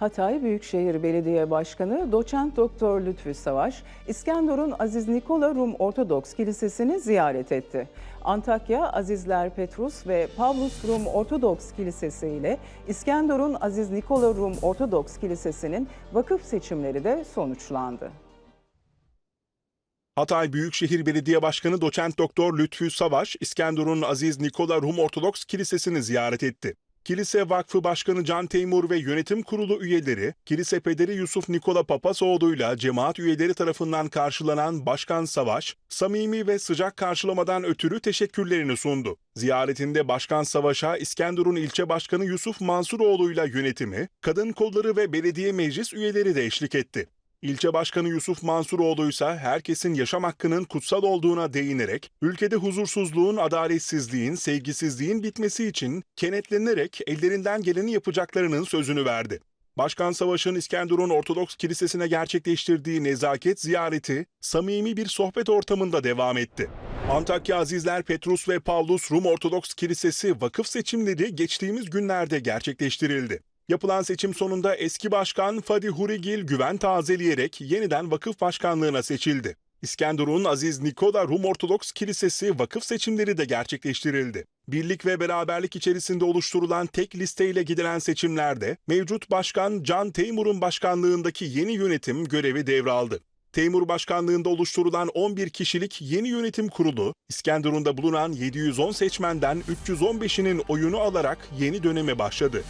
Hatay Büyükşehir Belediye Başkanı Doçent Doktor Lütfü Savaş, İskenderun Aziz Nikola Rum Ortodoks Kilisesi'ni ziyaret etti. Antakya Azizler Petrus ve Pavlus Rum Ortodoks Kilisesi ile İskenderun Aziz Nikola Rum Ortodoks Kilisesi'nin vakıf seçimleri de sonuçlandı. Hatay Büyükşehir Belediye Başkanı Doçent Doktor Lütfü Savaş, İskenderun Aziz Nikola Rum Ortodoks Kilisesi'ni ziyaret etti. Kilise Vakfı Başkanı Can Teymur ve yönetim kurulu üyeleri, kilise pederi Yusuf Nikola Papasoğlu'yla cemaat üyeleri tarafından karşılanan Başkan Savaş, samimi ve sıcak karşılamadan ötürü teşekkürlerini sundu. Ziyaretinde Başkan Savaş'a İskenderun İlçe Başkanı Yusuf Mansuroğlu'yla yönetimi, kadın kolları ve belediye meclis üyeleri de eşlik etti. İlçe Başkanı Yusuf Mansuroğlu ise herkesin yaşam hakkının kutsal olduğuna değinerek, ülkede huzursuzluğun, adaletsizliğin, sevgisizliğin bitmesi için kenetlenerek ellerinden geleni yapacaklarının sözünü verdi. Başkan Savaş'ın İskenderun Ortodoks Kilisesi'ne gerçekleştirdiği nezaket ziyareti samimi bir sohbet ortamında devam etti. Antakya Azizler Petrus ve Pavlus Rum Ortodoks Kilisesi vakıf seçimleri geçtiğimiz günlerde gerçekleştirildi. Yapılan seçim sonunda eski başkan Fadi Hurigil güven tazeleyerek yeniden vakıf başkanlığına seçildi. İskenderun Aziz Nikola Rum Ortodoks Kilisesi vakıf seçimleri de gerçekleştirildi. Birlik ve beraberlik içerisinde oluşturulan tek listeyle gidilen seçimlerde mevcut başkan Can Teymur'un başkanlığındaki yeni yönetim görevi devraldı. Teymur Başkanlığında oluşturulan 11 kişilik yeni yönetim kurulu, İskenderun'da bulunan 710 seçmenden 315'inin oyunu alarak yeni döneme başladı.